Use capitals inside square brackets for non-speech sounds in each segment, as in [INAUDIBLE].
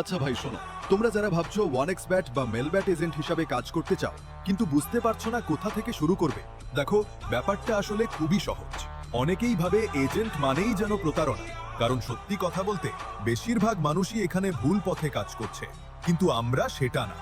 আচ্ছা ভাই, শোনো। তোমরা যারা ভাবছ ওয়ান এক্স ব্যাট বা মেল ব্যাট এজেন্ট হিসাবে কাজ করতে চাও, কিন্তু বুঝতে পারছ না কোথা থেকে শুরু করবে, দেখো, ব্যাপারটা আসলে খুবই সহজ। অনেকেই ভাবে এজেন্ট মানেই যেন প্রতারণা, কারণ সত্যি কথা বলতে, বেশিরভাগ মানুষই এখানে ভুল পথে কাজ করছে, কিন্তু আমরা সেটা না।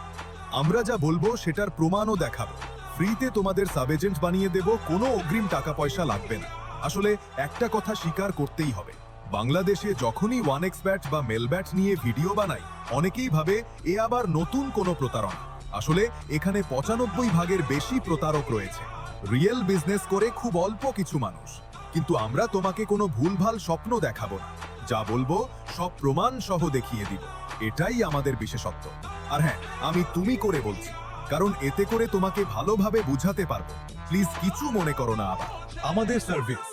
আমরা যা বলব সেটার প্রমাণও দেখাবো। ফ্রিতে তোমাদের সাব এজেন্ট বানিয়ে দেব, কোনো অগ্রিম টাকা পয়সা লাগবে না। আসলে একটা কথা স্বীকার করতেই হবে। বাংলাদেশে যখনই ওয়ান এক্স ব্যাট বা মেল ব্যাট নিয়ে ভিডিও বানাই, অনেকেই ভাবে এ আবার নতুন কোনো প্রতারণা। আসলে এখানে পঁচানব্বই ভাগের বেশি প্রতারক রয়েছে। রিয়েল বিজনেস করে খুব অল্প কিছু মানুষ। কিন্তু আমরা তোমাকে কোনো ভুলভাল স্বপ্ন দেখাবো না। যা বলব, সব প্রমাণ সহ দেখিয়ে দিব। এটাই আমাদের বিশেষত্ব। আর হ্যাঁ আমি তুমি করে বলছি। কারণ এতে করে তোমাকে ভালোভাবে বুঝাতে পারব। প্লিজ কিছু মনে করো না আবার। আমাদের সার্ভিস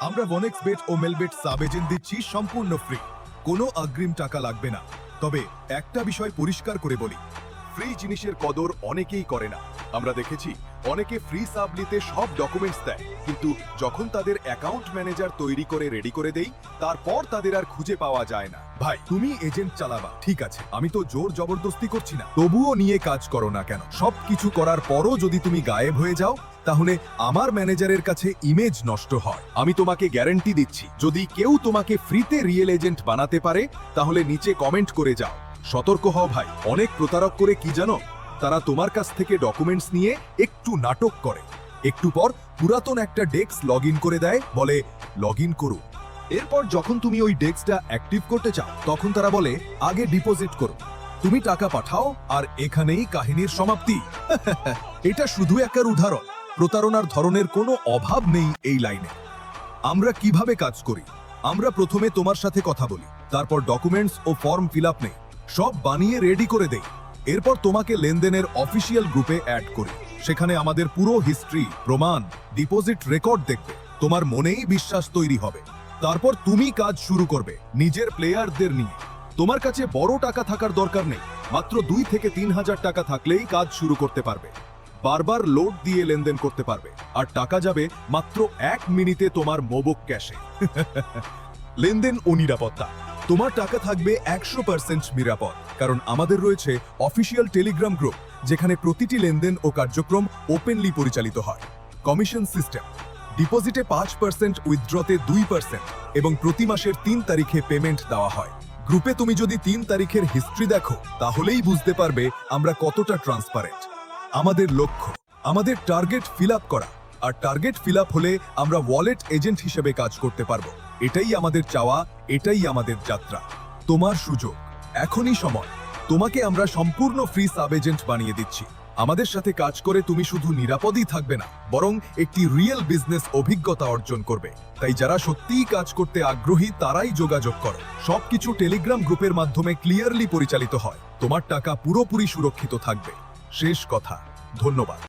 আমরা বনেক্স বেট ও মেলবেট সাব এজেন্ট দিচ্ছি সম্পূর্ণ ফ্রি কোনো অগ্রিম টাকা লাগবে না। তবে একটা বিষয় পরিষ্কার করে বলি। ফ্রি জিনিসের কদর অনেকেই করে না। আমরা দেখেছি, অনেকে ফ্রি সাব নিতে সব ডকুমেন্টস দেয়, কিন্তু যখন তাদের অ্যাকাউন্ট ম্যানেজার তৈরি করে রেডি করে দেই, তারপর তাদের আর খুঁজে পাওয়া যায় না। ভাই, তুমি এজেন্ট চালাবা, ঠিক আছে, আমি তো জোর জবরদস্তি করছি না, তবুও নিয়ে কাজ করো না কেন? সব কিছু করার পরও যদি তুমি গায়েব হয়ে যাও, তাহলে আমার ম্যানেজারের কাছে ইমেজ নষ্ট হয়। আমি তোমাকে গ্যারেন্টি দিচ্ছি, যদি কেউ তোমাকে ফ্রিতে রিয়েল এজেন্ট বানাতে পারে, তাহলে নিচে কমেন্ট করে যাও। সতর্ক হও ভাই। অনেক প্রতারক করে কি জানো? তারা তোমার কাছ থেকে ডকুমেন্টস নিয়ে একটু নাটক করে। একটু পর পুরাতন একটা ডেস্ক লগ করে দেয়, বলে লগ ইন করুন এরপর যখন তুমি ওই ডেস্কটা অ্যাক্টিভ করতে চাও, তখন তারা বলে, আগে ডিপোজিট করো। তুমি টাকা পাঠাও আর এখানেই কাহিনীর সমাপ্তি। [LAUGHS] এটা শুধু একার উদাহরণ। প্রতারণার ধরনের কোনো অভাব নেই এই লাইনে। আমরা কীভাবে কাজ করি? আমরা প্রথমে তোমার সাথে কথা বলি, তারপর ডকুমেন্টস ও ফর্ম ফিল আপ নেই। সব বানিয়ে রেডি করে দেই। এরপর তোমাকে লেনদেনের অফিসিয়াল গ্রুপে অ্যাড করি। সেখানে আমাদের পুরো হিস্ট্রি প্রমাণ ডিপোজিট রেকর্ড দেখবে। তোমার মনেই বিশ্বাস তৈরি হবে। তারপর তুমি কাজ শুরু করবে, নিজের প্লেয়ারদের নিয়ে। তোমার কাছে বড় টাকা থাকার দরকার নেই, মাত্র দুই থেকে তিন হাজার টাকা থাকলেই কাজ শুরু করতে পারবে। বারবার লোড দিয়ে লেনদেন করতে পারবে। আর টাকা যাবে মাত্র এক মিনিটে তোমার মোবক ক্যাশে। [LAUGHS] লেনদেন ও নিরাপত্তা। তোমার টাকা থাকবে একশো পার্সেন্ট নিরাপদ, কারণ আমাদের রয়েছে অফিসিয়াল টেলিগ্রাম গ্রুপ, যেখানে প্রতিটি লেনদেন ও কার্যক্রম ওপেনলি পরিচালিত হয়। কমিশন সিস্টেম ডিপোজিটে পাঁচ পার্সেন্ট উইথড্রতে দুই পার্সেন্ট এবং প্রতি মাসের তিন তারিখে পেমেন্ট দেওয়া হয়। গ্রুপে তুমি যদি তিন তারিখের হিস্ট্রি দেখো, তাহলেই বুঝতে পারবে আমরা কতটা ট্রান্সপারেন্ট আমাদের লক্ষ্য, আমাদের টার্গেট ফিল করা, আর টার্গেট ফিল হলে আমরা ওয়ালেট এজেন্ট হিসেবে কাজ করতে পারব। এটাই আমাদের চাওয়া, এটাই আমাদের যাত্রা। তোমার সুযোগ। এখনই সময়। তোমাকে আমরা সম্পূর্ণ ফ্রি সাব এজেন্ট বানিয়ে দিচ্ছি। আমাদের সাথে কাজ করে তুমি শুধু নিরাপদই থাকবে না, বরং একটি রিয়েল বিজনেস অভিজ্ঞতা অর্জন করবে। তাই যারা সত্যিই কাজ করতে আগ্রহী, তারাই যোগাযোগ করো। সবকিছু টেলিগ্রাম গ্রুপের মাধ্যমে ক্লিয়ারলি পরিচালিত হয়। তোমার টাকা পুরোপুরি সুরক্ষিত থাকবে। শেষ কথা। ধন্যবাদ।